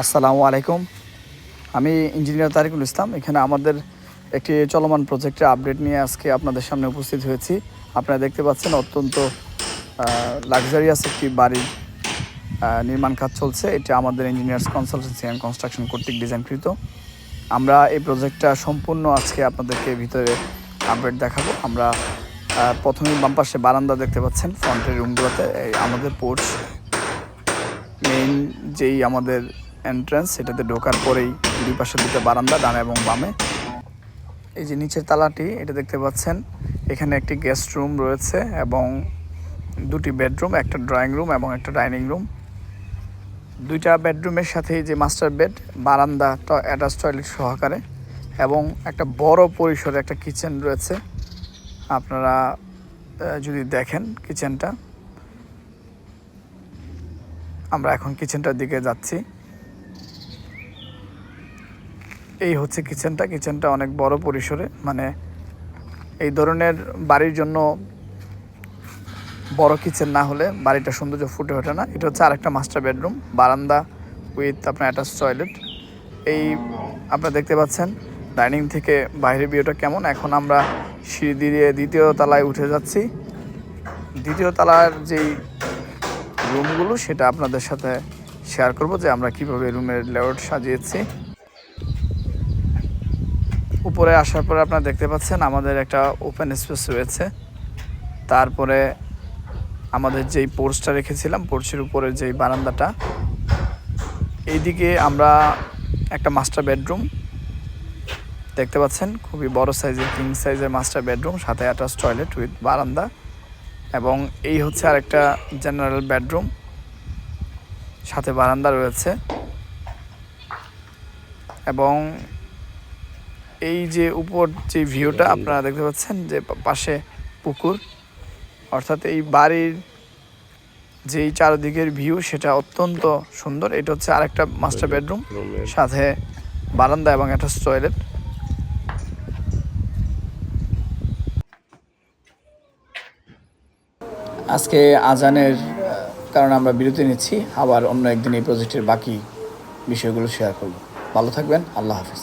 আসসালামু আলাইকুম। আমি ইঞ্জিনিয়ার তারিকুল ইসলাম। এখানে আমাদের একটি চলমান প্রজেক্টের আপডেট নিয়ে আজকে আপনাদের সামনে উপস্থিত হয়েছি। আপনারা দেখতে পাচ্ছেন অত্যন্ত লাক্সারিয়াস একটি বাড়ির নির্মাণ কাজ চলছে। এটা আমাদের ইঞ্জিনিয়ার্স কনসালটেন্সি অ্যান্ড কনস্ট্রাকশন কর্তৃক ডিজাইনকৃত আমরা এই প্রজেক্টটা সম্পূর্ণ আজকে আপনাদেরকে ভিতরে আপডেট দেখাবো। আমরা আহ, প্রথমেই বাম পাশে বারান্দা দেখতে পাচ্ছেন ফ্রন্টের রুমগুলোতে আমাদের পোর্টস মেইন যেই আমাদের এন্ট্রান্স সেটাতে ঢোকার পরেই দুই পাশে দুটো বারান্দা, ডানে এবং বামে। এই যে নিচের তালাটি, এটা দেখতে পাচ্ছেন, এখানে একটি গেস্ট রুম রয়েছে এবং দুটি বেডরুম একটা ড্রয়িং রুম এবং একটা ডাইনিং রুম দুইটা বেডরুমের সাথে যে মাস্টার বেড বারান্দা অ্যাটাচ টয়লেট সহকারে এবং একটা বড় পরিসরে একটা কিচেন রয়েছে। আপনারা যদি দেখেন কিচেনটা আমরা এখন কিচেনটার দিকে যাচ্ছি। এই হচ্ছে কিচেনটা। কিচেনটা অনেক বড় পরিসরে। মানে এই ধরনের বাড়ির জন্য বড় কিচেন না হলে বাড়িটা সৌন্দর্য ফুটে ওঠে না। এটা হচ্ছে আরেকটা মাস্টার বেডরুম, বারান্দা উইথ আপনার অ্যাটাচ টয়লেট। এই আপনারা দেখতে পাচ্ছেন, ডাইনিং থেকে বাইরের ভিউটা কেমন। এখন আমরা সিঁড়ি দিয়ে দ্বিতীয় তলায় উঠে যাচ্ছি। দ্বিতীয় তলার যেই রুমগুলো, সেটা আপনাদের সাথে শেয়ার করব যে আমরা কীভাবে রুমের লেআউট সাজিয়েছি। উপরে আসার পরে আপনারা দেখতে পাচ্ছেন আমাদের একটা ওপেন স্পেস রয়েছে। তারপরে আমাদের যেই পোর্সটা রেখেছিলাম পোর্সের উপরে যেই বারান্দাটা, এইদিকে আমরা একটা মাস্টার বেডরুম দেখতে পাচ্ছেন। খুবই বড় সাইজের কিং সাইজের মাস্টার বেডরুম সাথে অ্যাটাচ টয়লেট উইথ বারান্দা। এবং এই হচ্ছে আরেকটা জেনারেল বেডরুম সাথে বারান্দা রয়েছে। এবং এই যে উপর যে ভিউটা আপনারা দেখতে পাচ্ছেন যে পাশে পুকুর অর্থাৎ এই বাড়ির যেই চারদিকের ভিউ সেটা অত্যন্ত সুন্দর। এটা হচ্ছে আরেকটা মাস্টার বেডরুম সাথে বারান্দা এবং একটা টয়লেট আজকে আজানের কারণে আমরা বিরতি নিচ্ছি। আবার অন্য একদিন এই প্রজেক্টের বাকি বিষয়গুলো শেয়ার করব। ভালো থাকবেন আল্লাহ হাফিজ।